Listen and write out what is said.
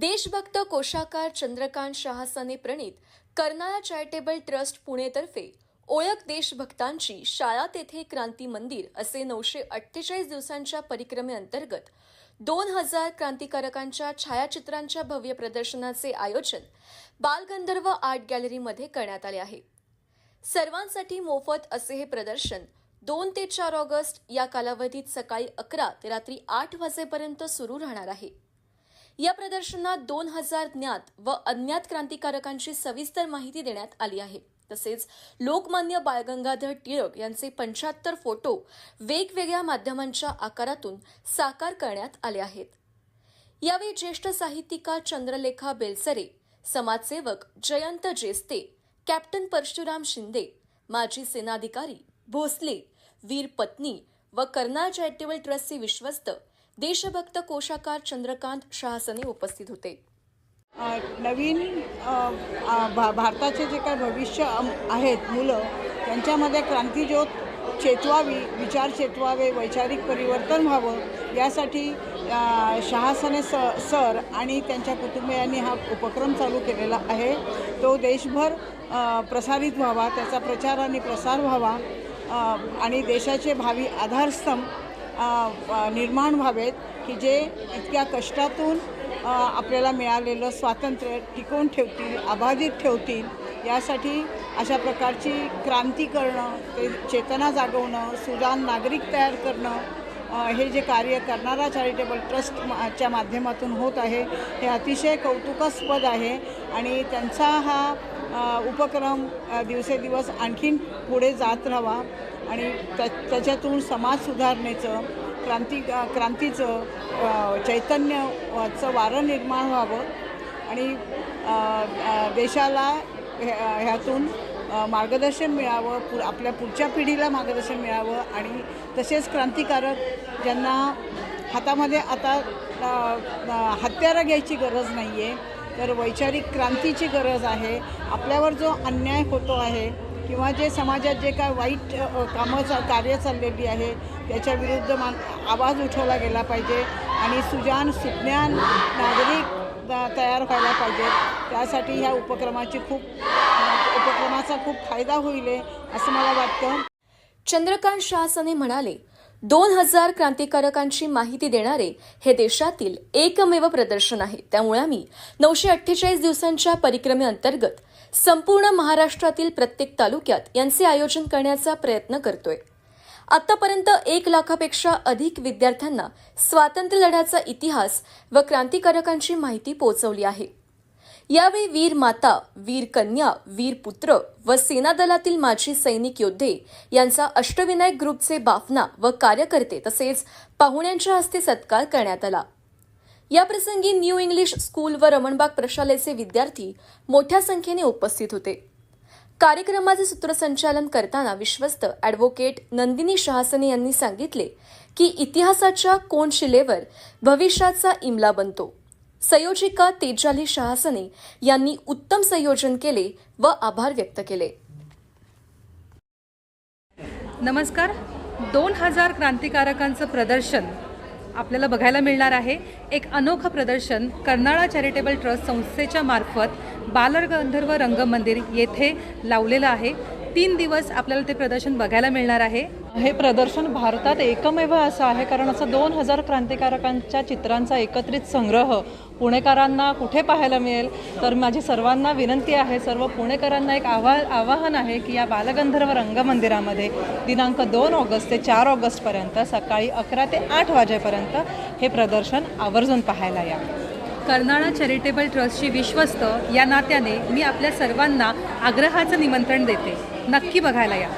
देशभक्त कोशाकार चंद्रकांत शहासाने प्रणित कर्नाळा चॅरिटेबल ट्रस्ट पुणेतर्फे ओळख देशभक्तांची शाळा तेथे क्रांती मंदिर असे नऊशे अठ्ठेचाळीस दिवसांच्या परिक्रमेअंतर्गत दोन हजार क्रांतिकारकांच्या छायाचित्रांच्या भव्य प्रदर्शनाचे आयोजन बालगंधर्व आर्ट गॅलरीमध्ये करण्यात आले आहे. सर्वांसाठी मोफत असे हे प्रदर्शन दोन ते चार ऑगस्ट या कालावधीत सकाळी अकरा ते रात्री आठ वाजेपर्यंत सुरू राहणार आहे. या प्रदर्शनात दोन हजार ज्ञात व अज्ञात क्रांतिकारकांची सविस्तर माहिती देण्यात आली आहे. तसेच लोकमान्य बाळगंगाधर टिळक यांचे पंच्याहत्तर फोटो वेगवेगळ्या माध्यमांच्या आकारातून साकार करण्यात आले आहेत. यावेळी ज्येष्ठ साहित्यिका चंद्रलेखा बेलसरे समाजसेवक जयंत जेस्ते कॅप्टन परशुराम शिंदे माजी सेनाधिकारी भोसले वीर पत्नी व कर्नाळ चॅरिटेबल ट्रस्टचे विश्वस्त देशभक्त कोशाकार चंद्रकांत शहासने उपस्थित होते. नवीन भा भारताचे जे काही भविष्य आहेत मुलं त्यांच्यामध्ये क्रांतीज्योत चेतवावी विचार चेतवावे वैचारिक परिवर्तन व्हावं यासाठी शहासने स सर आणि त्यांच्या कुटुंबियांनी हा उपक्रम चालू केलेला आहे. तो देशभर प्रसारित व्हावा त्याचा प्रचार आणि प्रसार व्हावा आणि देशाचे भावी आधारस्तंभ निर्माण व्हावेत की जे इतक्या कष्टातून आपल्याला मिळालेलं स्वातंत्र्य टिकवून ठेवतील अबाधित ठेवतील यासाठी अशा प्रकारची क्रांती करणं ते चेतना जागवणं सुजान नागरिक तयार करणं हे जे कार्य करणारा चॅरिटेबल ट्रस्ट च्या माध्यमातून होत आहे हे अतिशय कौतुकास्पद आहे आणि त्यांचा हा उपक्रम दिवसेदिवस आणखीन पुढे जात राहावा. आणि त्या त्याच्यातून समाज सुधारणेचं क्रांती क्रांतीचं चैतन्यचं वारं निर्माण व्हावं. आणि देशाला ह्या- ह्यातून मार्गदर्शन मिळावं पु आपल्या पुढच्या पिढीला मार्गदर्शन मिळावं आणि तसेच क्रांतिकारक ज्यांना हातामध्ये आता हत्यारं घ्यायची गरज नाही आहे तर वैचारिक क्रांतीची गरज आहे. आपल्यावर जो अन्याय होतो आहे किंवा जे समाजात जे काय वाईट कामं चा कार्य चाललेली आहे त्याच्या विरुद्ध मान आवाज उठवला गेला पाहिजे आणि सुजान सुज्ञान नागरिक तयार व्हायला पाहिजेत त्यासाठी ह्या उपक्रमाची खूप उपक्रमाचा खूप फायदा होईल आहे असं मला वाटतं. चंद्रकांत शासने म्हणाले दोन हजार क्रांतिकारकांची माहिती देणारे हे देशातील एकमेव प्रदर्शन आहे. त्यामुळे आम्ही नऊशे अठ्ठेचाळीस दिवसांच्या परिक्रमेअंतर्गत संपूर्ण महाराष्ट्रातील प्रत्येक तालुक्यात यांचे आयोजन करण्याचा प्रयत्न करतोय. आतापर्यंत एक लाखापेक्षा अधिक विद्यार्थ्यांना स्वातंत्र्य लढ्याचा इतिहास व क्रांतिकारकांची माहिती पोहोचवली आहे. यावेळी वीर माता वीर कन्या वीर पुत्र व सेना दलातील माजी सैनिक योद्धे यांचा अष्टविनायक ग्रुपचे बाफना व कार्यकर्ते तसेच पाहुण्यांच्या हस्ते सत्कार करण्यात आला. याप्रसंगी न्यू इंग्लिश स्कूल व रमणबाग प्रशालेचे विद्यार्थी मोठ्या संख्येने उपस्थित होते. कार्यक्रमाचे सूत्रसंचालन करताना विश्वस्त ॲडव्होकेट नंदिनी शहासने यांनी सांगितले की इतिहासाच्या कोनशिलेवर भविष्याचा इमला बनतो. संयोजिका तेजाली शहासने यांनी उत्तम संयोजन केले व आभार व्यक्त केले. नमस्कार. दोन हजार क्रांतिकारकांचं प्रदर्शन आपल्याला बघायला मिळणार आहे. एक अनोखं प्रदर्शन कर्नाळा चॅरिटेबल ट्रस्ट संस्थेच्या मार्फत बालगंधर्व रंगमंदिर येथे लावलेलं आहे. तीन दिवस आपल्याला ते प्रदर्शन बघायला मिळणार आहे. हे प्रदर्शन भारतात एकमेव असं आहे कारण असं दोन हजार क्रांतिकारकांच्या चित्रांचा एकत्रित संग्रह पुणेकरांना कुठे पाहायला मिळेल? तर माझी सर्वांना विनंती आहे सर्व पुणेकरांना एक आवा आवाहन आहे की या बालगंधर्व रंगमंदिरामध्ये दिनांक दोन ऑगस्ट ते चार ऑगस्टपर्यंत सकाळी अकरा ते आठ वाजेपर्यंत हे प्रदर्शन आवर्जून पाहायला या. कर्नाळा चॅरिटेबल ट्रस्टची विश्वस्त या नात्याने मी आपल्या सर्वांना आग्रहाचं निमंत्रण देते. नक्की बघायला या.